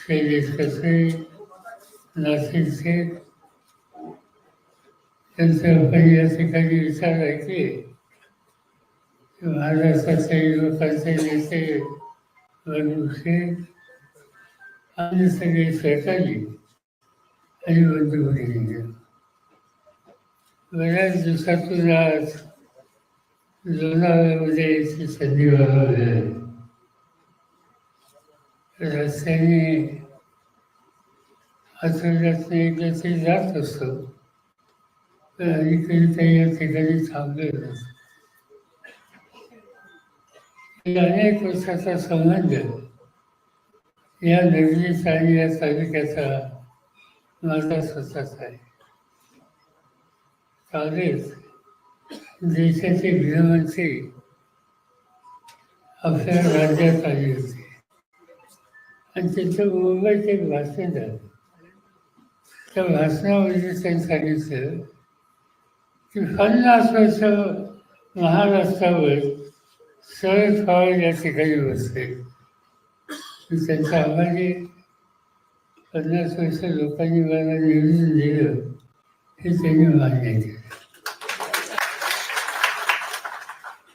शैलेश कसे नाशिक शेख त्यांचं आपण या ठिकाणी विचार ऐकले की महाराष्ट्राचे युवकांचे नेते वरुण शेख आम्ही सगळे सहकारी आणि बंधू भगिनी बऱ्याच दिवसातून आज लोणावळ्यामध्ये यायची संधी मला मिळाली रस्त्याने आठवड्यातनं एकदा तरी जात असतो आणि ते या ठिकाणी थांबले असतं. अनेक वर्षाचा संबंध या नगरीचा आणि या तालुक्याचा माझा स्वतःचा आहे. काँग्रेस देशाचे गृहमंत्री आपल्या राज्यात आले होते. आणि त्यांचं मुंबईत एक भाषण झालं त्या भाषणामध्ये त्यांनी सांगितलं की पन्नास वर्ष महाराष्ट्रावर शरद पवार या ठिकाणी बसले त्यांच्या आम्हाला पन्नास वर्ष लोकांनी मला निवडून दिलं हे त्यांनी मान्य केलं.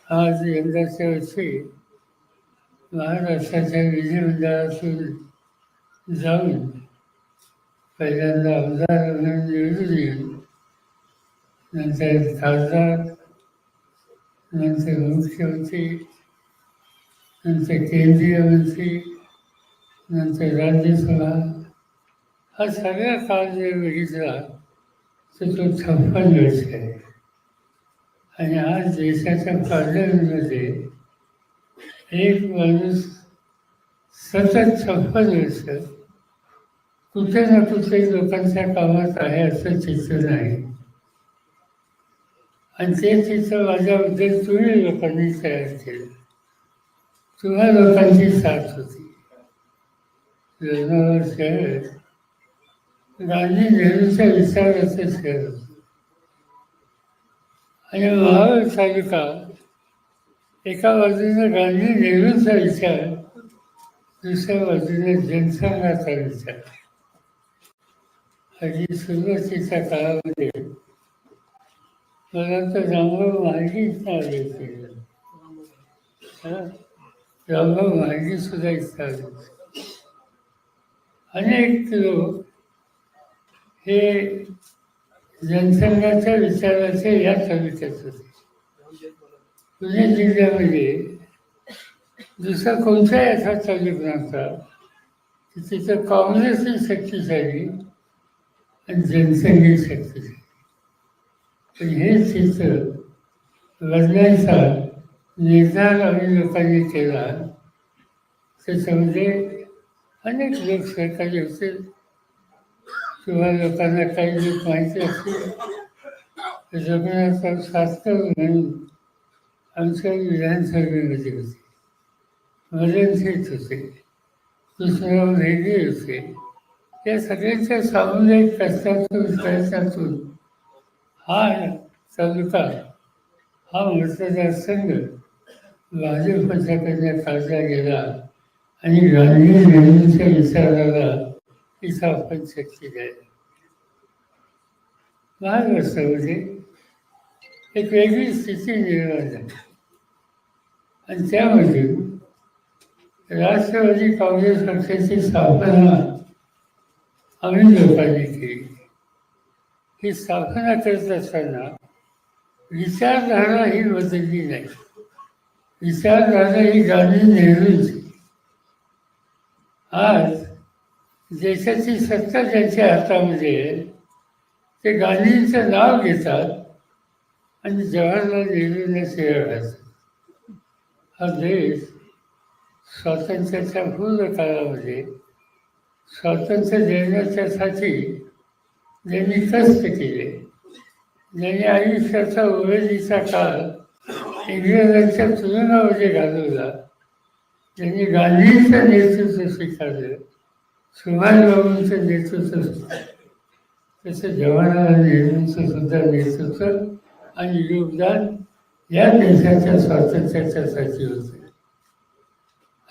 आज यंदाच्या वर्षी महाराष्ट्राच्या विधिमंडळातून जाऊन पहिल्यांदा आमदार म्हणून निवडून येऊन नंतर खासदार नंतर मुख्यमंत्री नंतर केंद्रीय मंत्री नंतर राज्यसभा हा सगळा काळ जर बघितला तर तो छप्पन वर्ष आहे आणि आज देशाच्या पार्लमेंटमध्ये एक माणूस सतत छप्पन वर्ष कुठे ना कुठे लोकांच्या कामात आहे असं चित्र नाही आणि ते चित्र माझ्याबद्दल तुम्ही लोकांनी तयार केलं. तुम्हा लोकांची साथ होती. लोणावळा शहर. गांधी नेहरूच्या विचाराचं शहर होतं. आणि महाराज तालुका एका बाजूने गांधी नेहरूंचा विचार दुसऱ्या बाजूने जनसंघाचा विचार. आणि सुरुवातीच्या काळामध्ये मला तर रामभाऊ महागी आले होते. रामभाऊ महागी सुद्धा इच्छा होते. अनेक लोक हे जनसंघाच्या विचाराचे या तालुक्यात होते. पुणे जिल्ह्यामध्ये दुसरा कोणताही असा तालुका नव्हता की तिथं काँग्रेसही शक्तिशाली आणि जनसंघही शक्तिशाली पण हे चित्र लढण्याचा निर्धार आम्ही लोकांनी केला. त्याच्यामध्ये अनेक लोक सहकारी होते. किंवा लोकांना काही लोक माहिती असतील. जगन्नाथराव शास्त्र म्हणून आमच्या विधानसभेमध्ये होते. मदनशेठ होते. कृष्णराव रेगे होते. या सगळ्यांच्या सामुदायिक कष्टातून प्रयत्नातून हा तालुका हा मतदारसंघ भाजप काढला गेला आणि गांधी नेहरूंच्या विचाराला इथं आपण शक्ती द्यायला महाराष्ट्रामध्ये एक वेगळी स्थिती निर्माण झाली. आणि त्यामध्ये राष्ट्रवादी काँग्रेस पक्षाची स्थापना आम्ही लोकांनी केली. ही स्थापना करत असताना विचारधारा ही बदलली नाही. विचारधारा ही गांधी नेहरूंची. आज देशाची सत्ता ज्यांच्या हातामध्ये आहे ते गांधींचं नाव घेतात आणि जवाहरलाल नेहरूंना शिवाय हा देश स्वातंत्र्याच्या पूर्ण काळामध्ये स्वातंत्र्य देण्याच्यासाठी ज्यांनी कष्ट केले. ज्यांनी आयुष्याचा उमेदीचा काळ इंग्रजांच्या तुरुंगामध्ये घालवला. ज्यांनी गांधीचं नेतृत्व स्वीकारलं. सुभाषबाबूंचं नेतृत्व. स्वीकारलं तसं जवाहरलाल नेहरूंचं सुद्धा नेतृत्व आणि योगदान या देशाच्या स्वातंत्र्याच्यासाठी होते.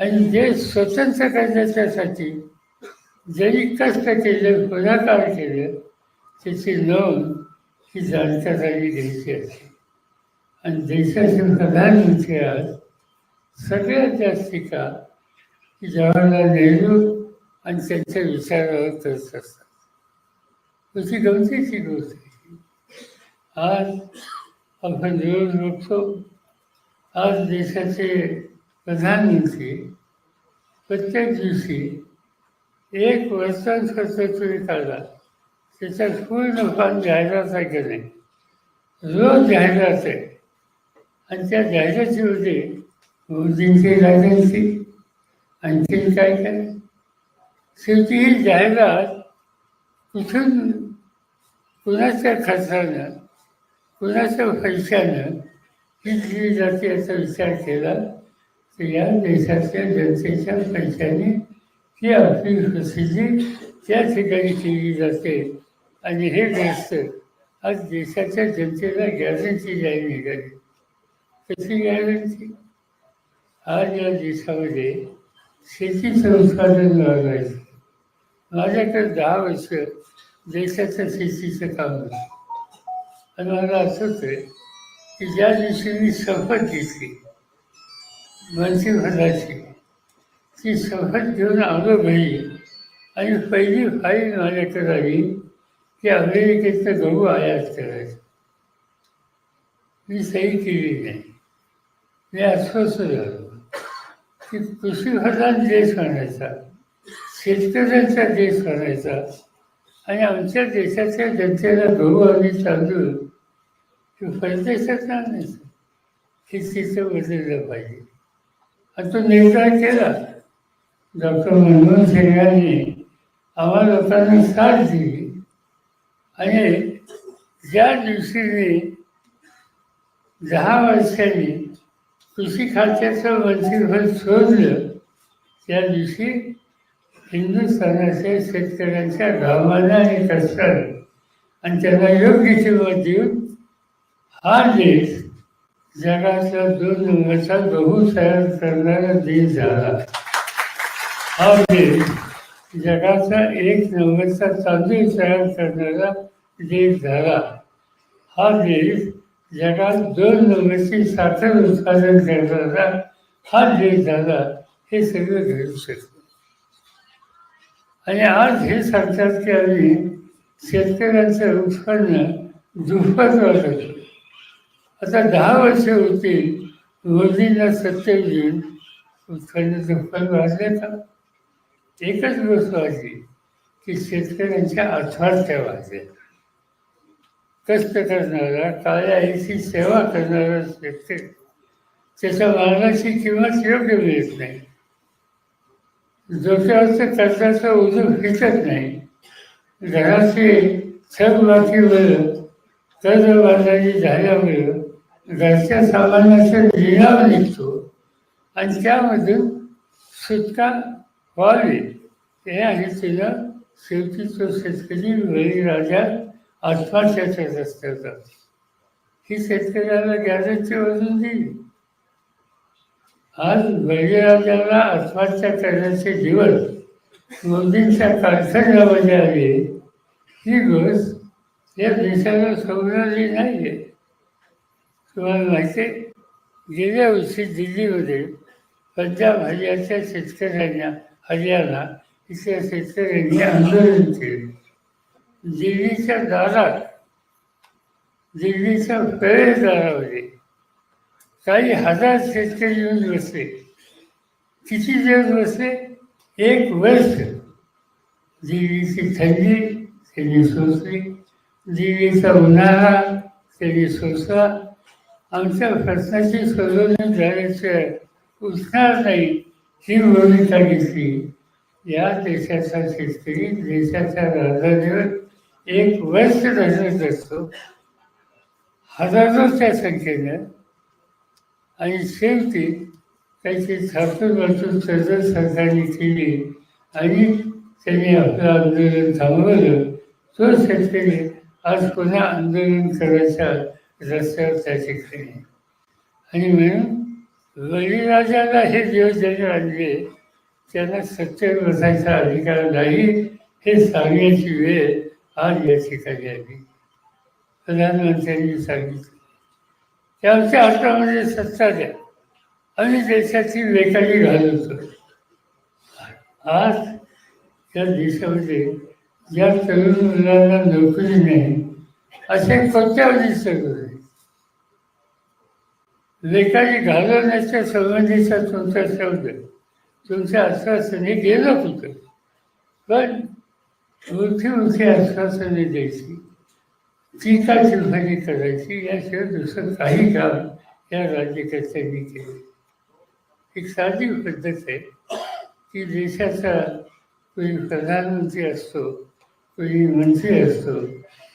आणि जे स्वतंत्र करण्याच्यासाठी जरी कष्ट केले पुढाकार केलं त्याची नोंद ही जाणत्या जागी घ्यायची असते आणि देशाचे प्रधानमंत्री आज सगळ्यात जास्त का की जवाहरलाल नेहरू आणि त्यांच्या विचारावर करत असतात. त्याची गमतीची गोष्ट आहे. आज आपण रोज बघतो आज देशाचे प्रधानमंत्री प्रत्येक दिवशी एक वर्षांसाठी तुम्ही काढला त्याच्यात पूर्ण फार जाहिरात आहे की नाही? रोज जाहिरात आहे. आणि त्या जाहिरातीमध्ये मोदींची राजांची आणखीन काय काय? शेवटी ही जाहिरात कुठून कुणाच्या खर्चानं कुणाच्या पैशानं ही दिली जाते याचा विचार केला तर या देशाच्या जनतेच्या पैशाने ही आपली प्रसिद्धी त्या ठिकाणी केली जाते. आणि हे ग्रस्त आज देशाच्या जनतेला गॅरंटी द्यायला निघाली. कशी गॅरंटी आज या देशामध्ये शेतीचं उत्पादन वाढवायचं माझ्याकडे दहा वर्ष देशाच्या शेतीचं काम होतं. आणि मला आठवतं आहे की ज्या दिवशी मी शपथ घेतली मंत्रिपदाची ती शपथ घेऊन आलो घरी. आणि पहिली फाईल माझ्याकडे आली की अमेरिकेचं गहू आयात करायचं. मी सही केली नाही. मी अस्वस्थ झालो. की कृषीप्रधान देश म्हणायचा शेतकऱ्यांचा देश म्हणायचा आणि आमच्या देशाच्या जनतेला गहू आणि तांदूळ हे परदेशात आणायचं हे बदललं पाहिजे. आणि तो निर्णय केला. डॉक्टर मनमोहन सिंग यांनी आम्हा लोकांना साथ दिली. आणि ज्या दिवशी दहा वर्षांनी कृषी खात्याचं मंत्रिपद सोडलं त्या दिवशी हिंदुस्थानाच्या शेतकऱ्यांच्या गावाला आणि असतात आणि त्यांना योग्य किंमत देऊन हा देश जगाचा दोन नंबरचा गहू तयार करणारा देश झाला. हा देश जगाचा एक नंबरचा तांदूळ तयार करणारा देश झाला. हा देश जगात दोन नंबरची साखर उत्पादन करणारा हा देश झाला हे सगळं घडू शकतं. आणि आज हे सांगतात की आम्ही शेतकऱ्यांचं उत्पन्न दुप्पट वाढवतो आता दहा वर्ष होती मोदींना सत्य घेऊन उत्पन्न दुप्पट वाढले का एकच गोष्ट वाटली की शेतकऱ्यांच्या आत्महत्या वाढल्या. कष्ट करणारा काळ्या आईची सेवा करणारा शेतकरी त्याच्या मालाची किंमत योग्य मिळत नाही. डोक्यावरचं कर्जाचं उजू फिटत नाही घराचे थकबाकीमुळं कर्जबाजारी झाल्यामुळं घरच्या सामानाचा लिलाव निघतो आणि त्यामधून सुटका व्हावी. हे आणि तिला शेवटी तो शेतकरी बळीराजा आत्महत्याच्या रस्त्यात असतात ही शेतकऱ्याला गॅरेजची वजून दिली आज बळीराजाला आत्महत्या करण्याचे दिवस मोदींच्या कारखान्यामध्ये आले. ही गोष्ट या देशाला समजली नाही आहे तुम्हाला माहिती आहे गेल्या वर्षी दिल्लीमध्ये पंजाब हरियाणाच्या शेतकऱ्यांना हरियाणा इथल्या शेतकऱ्यांनी आंदोलन केले. दिल्लीच्या दारात दिल्लीच्या प्रवेशद्वारामध्ये काही हजार शेतकरी येऊन बसले. किती दिवस बसले? एक वर्ष. दिल्लीची थंडी त्यांनी सोसली. दिल्लीचा उन्हाळा त्यांनी सोसला. आमच्या प्रश्नाची सोडवणूक झाल्याशिवाय उठणार नाही ही भूमिका घेतली या देशाचा शेतकरी देशाच्या राजधानीवर एक वर्ष धरत असतो. हजारोच्या संख्येनं आणि शेवटी त्याची थापून वाचून सदर सरकारने केली आणि त्यांनी आपलं आंदोलन थांबवलं. तो शेतकरी आज पुन्हा आंदोलन करायच्या रस्त्यावर त्या ठिकाणी आणि म्हणून बळीराजाला हे दिवस ज्यांनी आणले. त्यांना सत्य बसायचा अधिकार नाही हे सांगण्याची वेळ आज या ठिकाणी आली. प्रधानमंत्र्यांनी सांगितलं. आमच्या हातामध्ये सत्ता द्या. आम्ही देशाची बेकारी घालवतो आज या देशामध्ये ज्या तरुण मुलांना नोकरी नाही असे कोट्यावधी सर्व बेकारी घालवण्याच्या संबंधीचा तुमचा शब्द. तुमच्या आश्वासने गेलं होतं. पण मोठी मोठी आश्वासने द्यायची. ती काय टिप्पणी करायची? याशिवाय दुसरं काही काम या राज्यकर्त्यांनी केले एक साधी पद्धत आहे की देशाचा कोणी प्रधानमंत्री असतो कोणी मंत्री असतो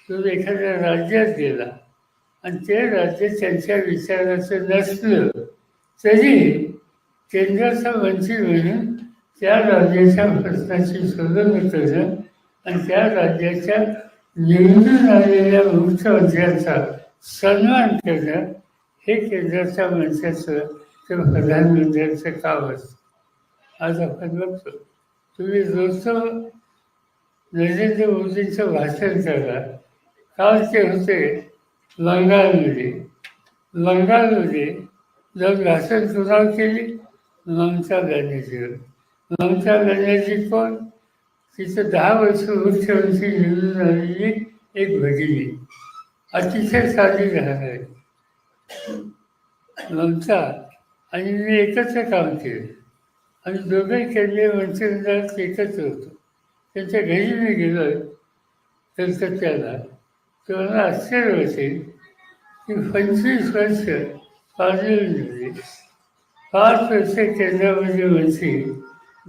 तो एखाद्या राज्यात गेला आणि ते राज्य त्यांच्या विचाराचं नसलं तरी केंद्राचा मंत्री म्हणून त्या राज्याच्या प्रश्नाची सोडवणूक करणं आणि त्या राज्याच्या निवडून आलेल्या मुख्यमंत्र्यांचा सन्मान केलं हे केंद्राच्या मंत्र्याचं ते प्रधानमंत्र्यांचं काम असतं. आज आपण बघतो तुम्ही रोजचं नरेंद्र मोदींचं भाषण करा. काल ते होते बंगालमध्ये बंगालमध्ये जर भाषण सुरुवात केली ममता बॅनर्जीवर ममता बॅनर्जी कोण? तिचं दहा वर्ष मुख्यमंत्री निवडून आलेली एक भगिनी अतिशय साधी राहणार ममता आणि मी एकत्र काम केलं. आणि दोघे केले मंत्रिमंडळात एकत्र होतो. त्यांच्या घरी मी गेलो कलकत्त्याला. तर आश्चर्य वाटेल की पंचवीस वर्ष पार्लमेंटमध्ये पाच वर्ष केंद्रामध्ये मंत्री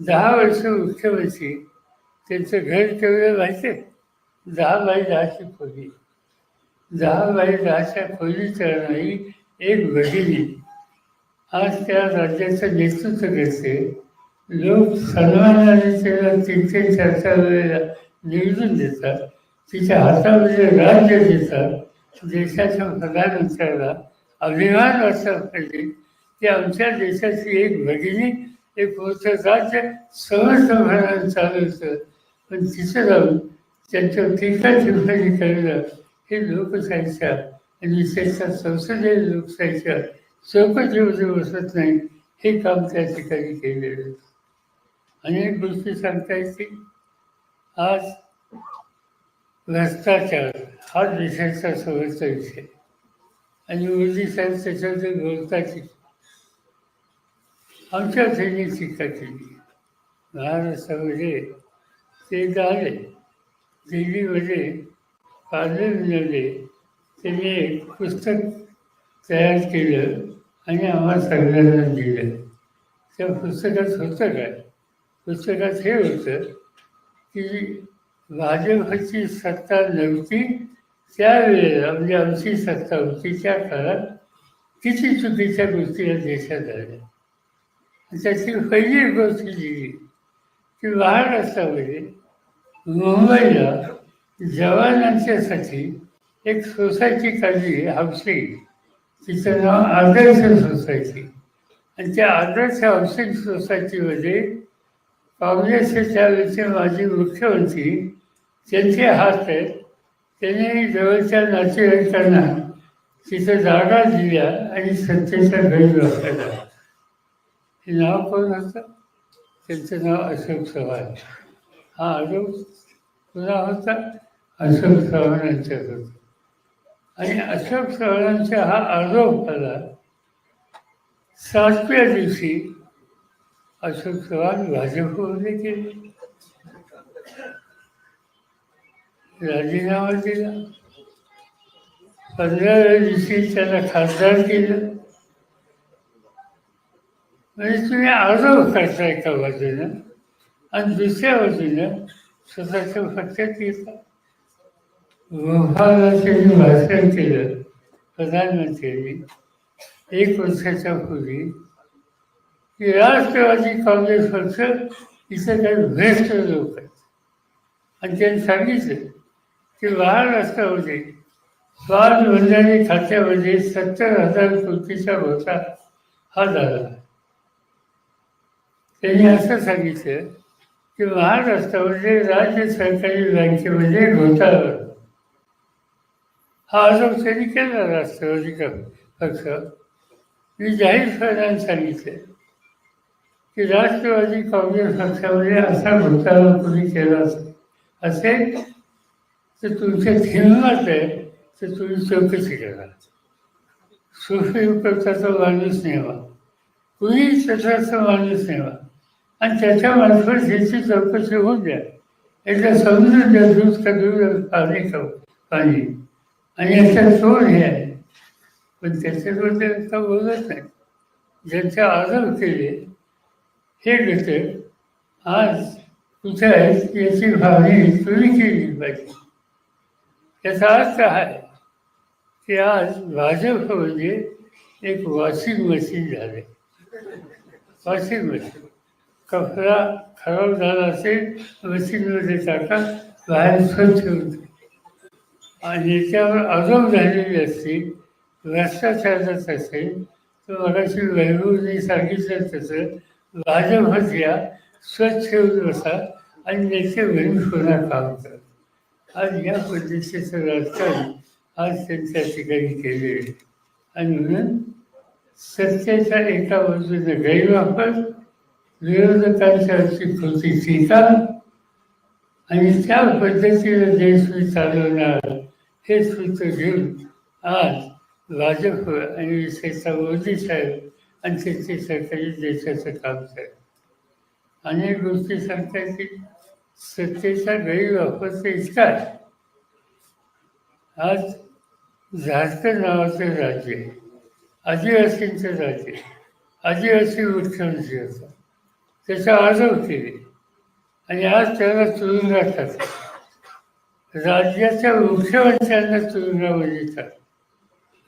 दहा वर्ष मुख्यमंत्री त्यांचं घर केवढं माहिती दहा बाय दहाची खोली दहा बाय दहाच्या खोलीत राहणारी एक भगिनी आज त्या राज्याचं नेतृत्व करते. लोक सन्मानाने त्याला तीन तीन चार चार वेळेला निवडून देतात. तिच्या हातामध्ये राज्य देतात. देशाच्या प्रधानमंत्र्याला अभिमान वाटला पाहिजे. की आमच्या देशाची एक भगिनी एक मोठं राज्य समर्थपणाने चालवतं पण तिथं जाऊन त्यांच्यावर टीका टिप्पणी करणं हे लोकशाहीच्या आणि विशेषतः संसदीय लोकशाहीच्या चौकटीमध्ये बसत नाही हे काम त्या ठिकाणी केलेलं होतं. अनेक गोष्टी सांगता येतील आज भ्रष्टाचार हा देशाचा सवयचा विषय. आणि मोदी साहेब त्याच्याबद्दल बोलतात आमच्या त्यांनी टीका केली महाराष्ट्रामध्ये ते झाले. आले दिल्लीमध्ये पार्लमेंटमध्ये त्यांनी एक पुस्तक तयार केलं आणि आम्हाला सगळ्यांना दिलं. त्या पुस्तकात होतं काय? पुस्तकात हे होतं की भाजपची सत्ता नव्हती त्यावेळेला म्हणजे आमची सत्ता होती त्या काळात किती चुकीच्या गोष्टी या देशात आल्या त्याची पहिली गोष्ट लिहिली की महाराष्ट्रामध्ये मुंबईला जवानांच्यासाठी एक सोसायटी काढली हाऊसिंग. तिचं नाव आदर्श सोसायटी. आणि त्या आदर्श हाऊसिंग सोसायटीमध्ये काँग्रेसचे त्यावेळेचे माजी मुख्यमंत्री त्यांचे हात आहेत त्यांनी जवळच्या नातेवाईकांना तिथं जागा दिल्या आणि सत्तेच्या घरी बसायला नाव कोण होतं त्यांचं नाव अशोक चव्हाण. हा अशोक पुन्हा होता? अशोक चव्हाणांच्या होता. आणि अशोक चव्हाणांचा हा आरोप झाला सातव्या दिवशी अशोक चव्हाण भाजपमध्ये गेले राजीनामा दिला. पंधराव्या दिवशी त्याला खासदार केलं. म्हणजे तुम्ही आरोप करता एका बाजूनं आणि दुसऱ्या बाजूनं स्वतःच्या फक्त घेतात गोपाळला भाषण केलं प्रधानमंत्र्यांनी एक वर्षाच्या पूर्वी की राष्ट्रवादी काँग्रेस पक्ष इथं काही भ्रष्ट लोक आहेत. आणि त्यांनी सांगितलं की महाराष्ट्रामध्ये स्वाद बंधारे खात्यामध्ये सत्तर हजार कोटीचा होता हा झाला. त्यांनी असं सांगितलं की महाराष्ट्रामध्ये राज्य सरकारी बँकेमध्ये घोटाळा हा आरोप त्यांनी केला राष्ट्रवादी का- पक्ष मी जाहीर जाहीरपणाने सांगितलं की राष्ट्रवादी काँग्रेस पक्षामध्ये असा घोटाळा कोणी केला असेल तर तुमच्या हिंमत आहे तर तुम्ही चौकशी करा. सुप्रीम कोर्टाचा माणूस नेवा कुणी तसाचा माणूस नेवा आणि त्याच्या मार्फत ह्याची चौकशी होऊन द्या. याचा समजून द्या दूध पाणी खाऊ पाणी आणि याचा चोर हे आहे. पण त्याच्याबद्दल का बोलत नाही. ज्यांचे आदर केले हे घटक आज कुठे आहेत याची भावनी तुम्ही केली पाहिजे. याचा अर्थ आहे की आज भाजप म्हणजे एक वॉशिंग मशीन झाले. Washing machine. कपडा खराब झाला असेल मशीनमध्ये टाका बाहेर स्वच्छ होते आणि याच्यावर आरोप झालेली असतील भ्रष्टाचारात असेल तर मगाशी वैभवने सांगितलं तसं भाजपच्या स्वच्छ होऊन बसा आणि त्याचे घरी पुन्हा काम करा आज या पद्धतीचं राजकारण आज त्यांच्या ठिकाणी केले आहे. आणि म्हणून सत्याच्या एका बाजूने गैरवापर विरोधकांच्यावरची कृती टीका आणि त्या पद्धतीने देश मी चालवणार हे सूत्र घेऊन आज भाजप आणि विशेषतः मोदी साहेब आणि त्यांचे सरकारी देशाचं काम करत अनेक गोष्टी सांगतात की सत्तेचा गैरवापर तर इतका आज झारखंड नावाचं राज्य आहे. आदिवासींचं राज्य आदिवासी मुख्यमंत्री होता त्याचा आरोप केले आणि आज त्याला तुरुंगात राज्याच्या मुख्यमंत्र्यांना तुरुंगामध्ये टाकलं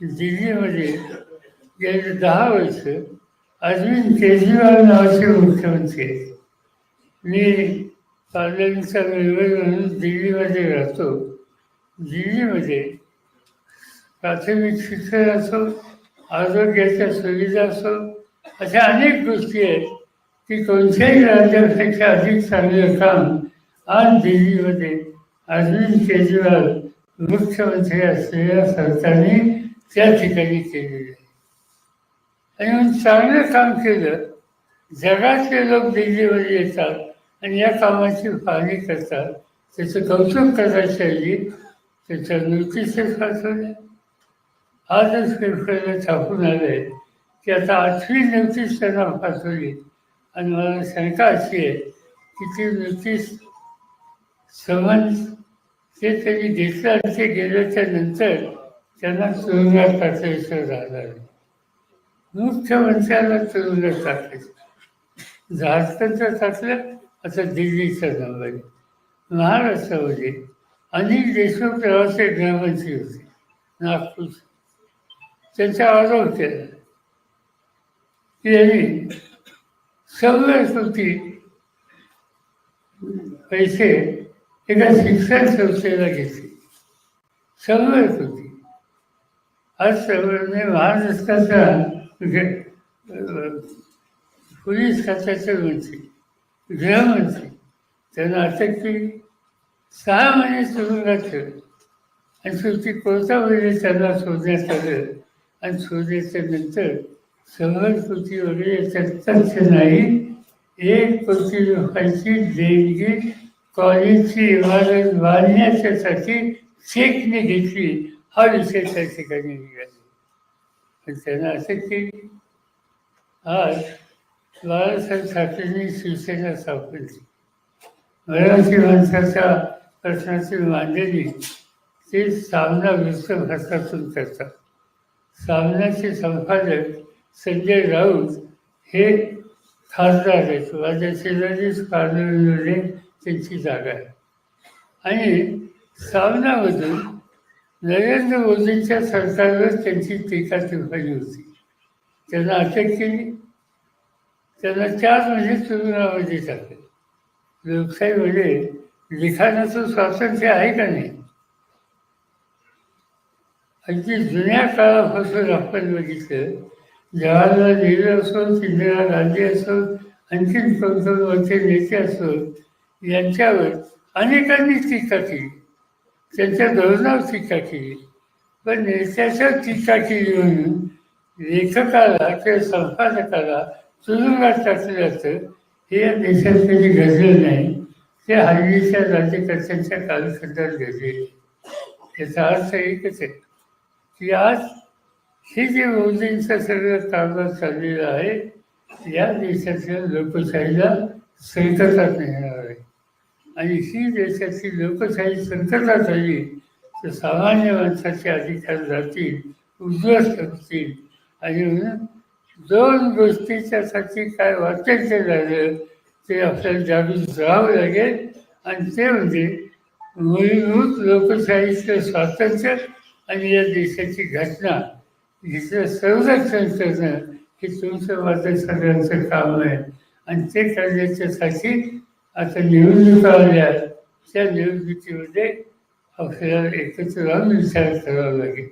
दिल्लीमध्ये गेले दहा वर्ष अरविंद केजरीवाल नावाचे मुख्यमंत्री आहेत. मी पार्लमेंटचा मेंबर म्हणून दिल्लीमध्ये राहतो. दिल्लीमध्ये प्राथमिक शिक्षण असो आरोग्याच्या सुविधा असो अशा अनेक गोष्टी आहेत. की कोणत्याही राज्यापेक्षा अधिक चांगलं काम आज दिल्लीमध्ये अरविंद केजरीवाल मुख्यमंत्री असलेल्या सरकारने त्या ठिकाणी केलेलं आहे. आणि म्हणून चांगलं काम केलं जगातले लोक दिल्लीमध्ये येतात आणि या कामाची पाहणी करतात त्याचं कौतुक करायच्या ऐवजी त्याच्या नोटिसेस पाठवल्या आजच पेपरला छापून आले की आता आठवी नोटीस त्यांना पाठवली आणि मला शंका अशी आहे की ती नोटीस समन्स ते त्यांनी घेतलं आणि ते गेल्याच्यानंतर त्यांना तुरुंगात टाकायचं झालं. आहे. मुख्यमंत्र्याला तुरुंगात टाकायचं. झारखंडचं टाकलं आता दिल्लीचा नंबर महाराष्ट्रामध्ये म्हणजे. अनिल देशमुख प्रवासी गृहमंत्री होते नागपूर त्यांचा आरोप केला की यांनी सगळ्या पैसे एका शिक्षण संस्थेला घेतले. सगळ्या होती आज सगळ्यांनी महाराष्ट्राचा ग- पोलीस खात्याचे मंत्री गृहमंत्री त्यांना अटक केली. सहा महिने तुरुंगात ठेवले आणि शेवटी कोर्टामध्ये त्यांना शोधण्यात आलं? आणि शोधण्याच्या नंतर सहज कृती वगैरे याच्यात नाही एक कोटी लोकांची देणगी कॉलेजची इमारत बांधण्याच्यासाठी चेकने घेतली. हा विषय त्या ठिकाणी निघाला. पण त्यांना असं की आज बाळासाहेब ठाकरेंनी शिवसेना सापडली मराठी माणसाच्या प्रश्नाची मांडणी ते सामना वृत्तपत्रातून करतात. सामन्याचे संपादक संजय राऊत हे खासदार आहेत. राजा शेजारीच कार्यालयामध्ये त्यांची जागा आहे. आणि सामनामधून नरेंद्र मोदींच्या सरकारवर त्यांची टीका टिप्पणी होती. त्यांना अटक केली. त्यांना चार म्हणजे महिने तुरुंगामध्ये टाकले. लोकशाहीमध्ये लिखाणाचं स्वातंत्र्य आहे का नाही? अगदी जुन्या काळापासून आपण बघितलं जवाहरलाल नेहरू असो इंदिरा गांधी असो आणखीन कोणते नेते असो यांच्यावर अनेकांनी टीका केली. त्यांच्या धोरणावर टीका केली. पण नेत्याच्या टीका केली म्हणून लेखकाला किंवा संपादकाला तुरुंगात टाकलं जातं हे या देशात कधी घडलं नाही. ते हल्लीच्या राज्यकर्त्यांच्या कालखंडात घडले. याचा अर्थ एकच आहे की आज हे जे मोदींचं सगळं कारभार चाललेलं आहे या देशाच्या लोकशाहीला संकटात मिळणार आहे. आणि ही देशाची लोकशाही संकटात आली तर सामान्य माणसाचे अधिकार जातील उद्ध्वस्त होतील. आणि म्हणून दोन गोष्टीच्यासाठी काय वाटेल ते झालं ते आपल्याला जागृत राहावं लागेल. आणि ते म्हणजे मूलभूत लोकशाहीचं स्वातंत्र्य आणि या देशाची घटना. हिचं संरक्षण करणं हे तुमचं माझं सगळ्यांचं काम आहे. आणि ते करण्याच्यासाठी आता निवडणुका आल्या त्या निवडणुकीमध्ये आपल्याला एकत्र राहून विचार करावा लागेल.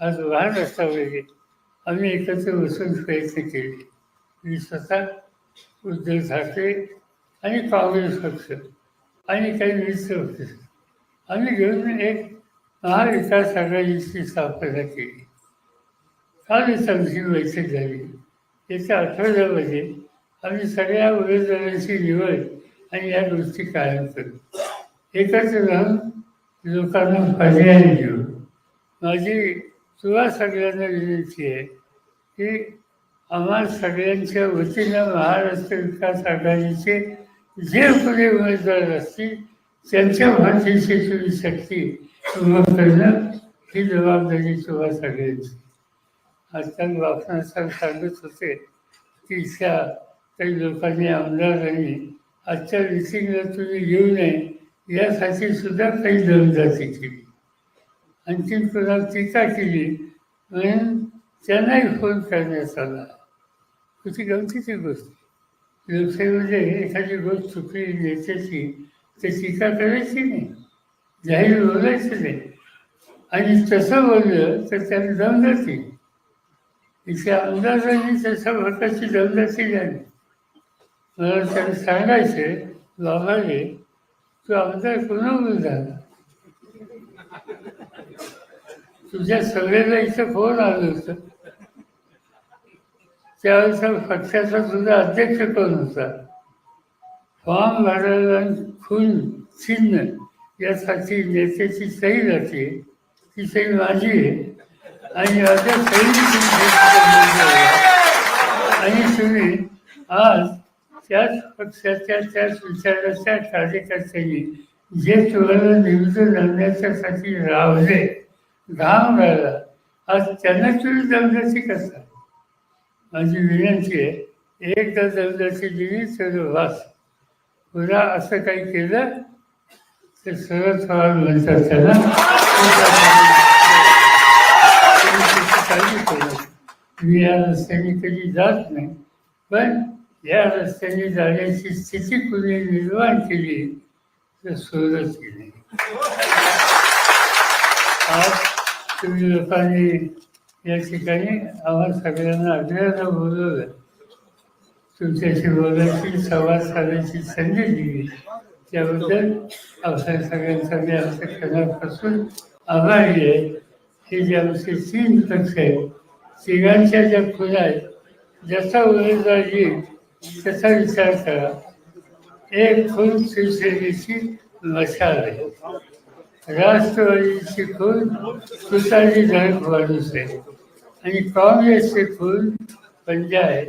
आज वाहन असावं लागेल आम्ही एकत्र बसून प्रयत्न केले. मी स्वतः उद्धव ठाकरे आणि काँग्रेस पक्ष आणि काही मित्र पक्ष आम्ही घेऊन एक महाविकास आघाडीची स्थापना केली. कालच आमची बैठक झाली याच्या आठवड्यामध्ये म्हणजे, आम्ही सगळ्या उमेदवारांची निवड आणि या गोष्टी कायम करू. एकत्र राहून लोकांना पर्याय देऊ माझी तुला सगळ्यांना विनंती आहे की आम्हा सगळ्यांच्या वतीनं महाराष्ट्र विकास आघाडीचे जे पुढे उमेदवार असतील त्यांच्या भाषेची तुम्ही शक्ती तुम्हाला करणं ही जबाबदारी तुम्हा सगळ्यांची. आजकाल बापना सर सांगत होते. की इथल्या काही लोकांनी आमदारांनी आजच्या मिटिंगला तुम्ही येऊ नये यासाठी सुद्धा काही दमदाटी केली. अंतिम तुला टीका केली म्हणून त्यांनाही फोन करण्यात आला. किती गमतीची गोष्ट. लोकसेवेमध्ये एखादी गोष्ट चुकली नेत्याची तर टीका करायची नाही. जाहीर बोलायचं नाही. आणि तसं बोललं तर त्याला दम जाते इथे अंदाजांनी त्याच्या भटाची दमदाटी झाली. मला त्याला सांगायचे बाबाने तू आमदार कोणावर झाला. तुझ्या सगळ्याला इथं फोन आलं होतं. त्यावेळेस पक्षाचा तुझा अध्यक्ष कोण होता? फॉर्म भरायला खून चिन्ह यासाठी नेत्याची सही जाते ती सही माझी आहे. आणि आता सही आणि तुम्ही आज त्याच पक्षाच्या त्याच विचाराच्या कार्यकर्त्यांनी जे तुम्हाला निवडून आणण्याच्यासाठी रावले घाम राहिला आज त्यांना तुम्ही दमदाची कसा माझी विनंती आहे एकदा दमदाची दिली तर वास पुन्हा असं काही केलं तर सरळ सवाल म्हणतात त्याला काळजी करू मी या रस्त्याने कधी जात नाही. पण या रस्त्याने जाण्याची स्थिती कुणी निर्माण केली तर सोडच केली आज तुम्ही लोकांनी या ठिकाणी आम्हा सगळ्यांना अग्र्यानं बोलवलं. तुमच्याशी बोलायची संवाद साधायची संधी दिली. त्याबद्दल आपल्या सगळ्यांचा मी आमच्या क्षणापासून आभारी आहे. हे जे आमचे तीन पक्ष आहेत तिघांच्या ज्या खुल्या आहेत जसा उमेदवार येईल त्याचा विचार करा. एक खून शिवसेनेची मशाल आहे. राष्ट्रवादीची खून तुतारी धडक आहे आणि काँग्रेसचे खून पंजा आहे.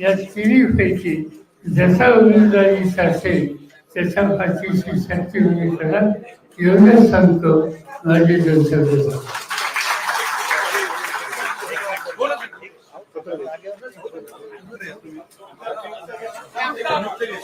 या तिन्हीपैकी जसा उमेदवारी असेल त्याच्या पाठीशी शक्ती उमेदवार करा एवढंच सांगतो माझे जनता I'm not finished.